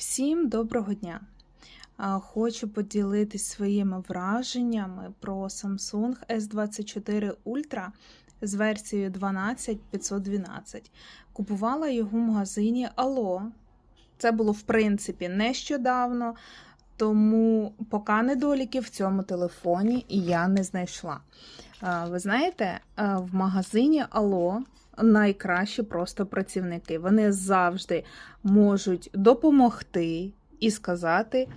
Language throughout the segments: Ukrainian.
Всім доброго дня! Хочу поділитись своїми враженнями про Samsung S24 Ultra з версією 12512. Купувала його в магазині Allo. Це було, в принципі, нещодавно, тому поки недоліків в цьому телефоні я не знайшла. Ви знаєте, в магазині Allo найкращі просто працівники. Вони завжди можуть допомогти і сказати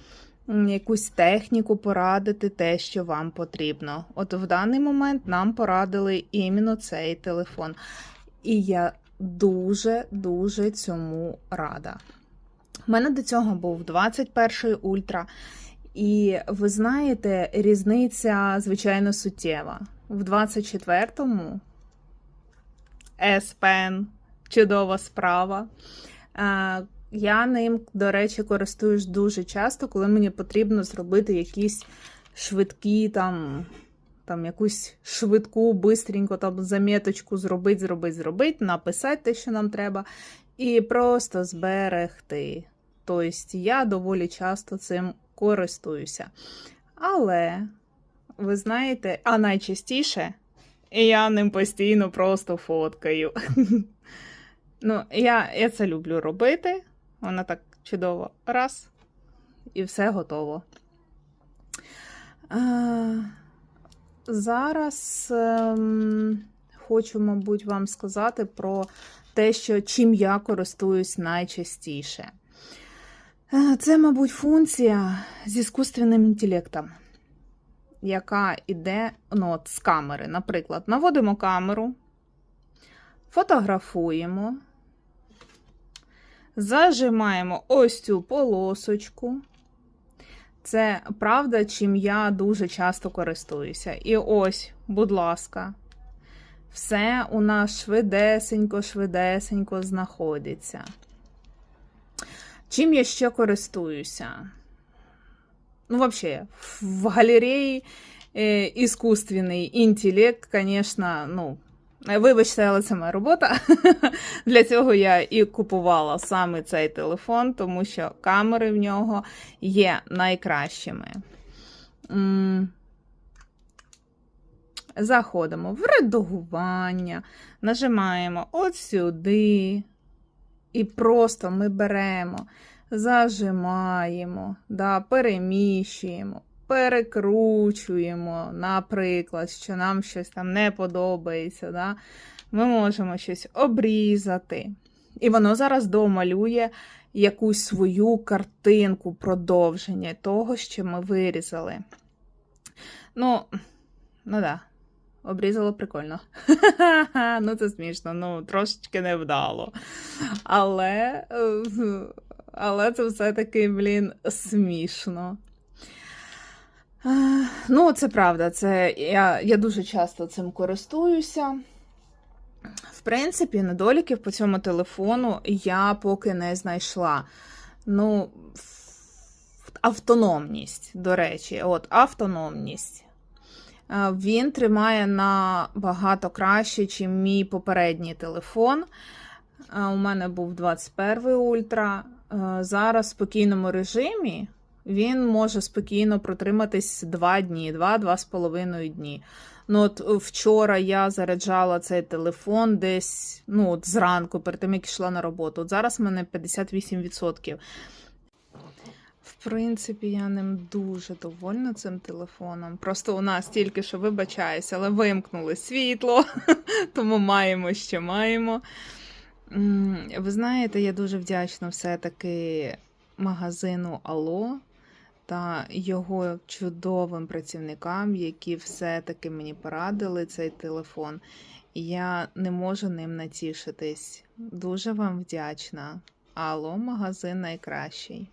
якусь техніку, порадити те, що вам потрібно. От в даний момент нам порадили іменно цей телефон. І я дуже-дуже цьому рада. У мене до цього був 21 ультра. І ви знаєте, різниця, звичайно, суттєва. В 24-му S чудова справа. Я ним, до речі, користуюсь дуже часто, коли мені потрібно зробити якісь швидкі там. Там якусь швидку, бистренько там заміточку зробити, зробити, зробити, написати те, що нам треба, і просто зберегти. Тобто я доволі часто цим користуюся. Але, ви знаєте, а найчастіше я ним постійно просто фоткаю. Ну, я, я це люблю робити. Вона так чудово. Раз. І все готово. Зараз ем, хочу, мабуть, вам сказати про те, що чим я користуюсь найчастіше. Е, Це, мабуть, функція з іскусственним інтелектом, яка йде ну, от, з камери. Наприклад, наводимо камеру, фотографуємо, зажимаємо ось цю полосочку. Це правда, чим я дуже часто користуюся. І ось, будь ласка, все у нас швидесенько, швидесенько знаходиться. Чим я ще користуюся? Ну, взагалі, в галереї е, іскусственний інтелект, звісно, ну, вибачте, але це моя робота. Для цього я і купувала саме цей телефон, тому що камери в нього є найкращими. Заходимо в редагування, нажимаємо от сюди. І просто ми беремо, зажимаємо, да, переміщуємо, перекручуємо, наприклад, що нам щось там не подобається. Да? Ми можемо щось обрізати. І воно зараз домалює якусь свою картинку продовження того, що ми вирізали. Ну, ну да. Обрізало прикольно. ну, це смішно, ну, трошечки невдало. Але, е, але це все-таки, блін, смішно. Ну, це правда, це я, я дуже часто цим користуюся. В принципі, недоліків по цьому телефону я поки не знайшла. Ну, автономність, до речі, от автономність. Він тримає набагато краще, ніж мій попередній телефон. У мене був 21 ультра. Е, Зараз в спокійному режимі він може спокійно протриматись 2 дні, 2-2,5 дні. Ну, от вчора я заряджала цей телефон десь ну, от зранку, перед тим, як йшла на роботу. От зараз в мене 58%. В принципі, я ним дуже довольна цим телефоном. Просто у нас тільки що вибачаюся, але вимкнули світло, тому маємо, що маємо. Ви знаєте, я дуже вдячна все-таки магазину Ало та його чудовим працівникам, які все-таки мені порадили цей телефон. Я не можу ним натішитись. Дуже вам вдячна. Ало, магазин найкращий.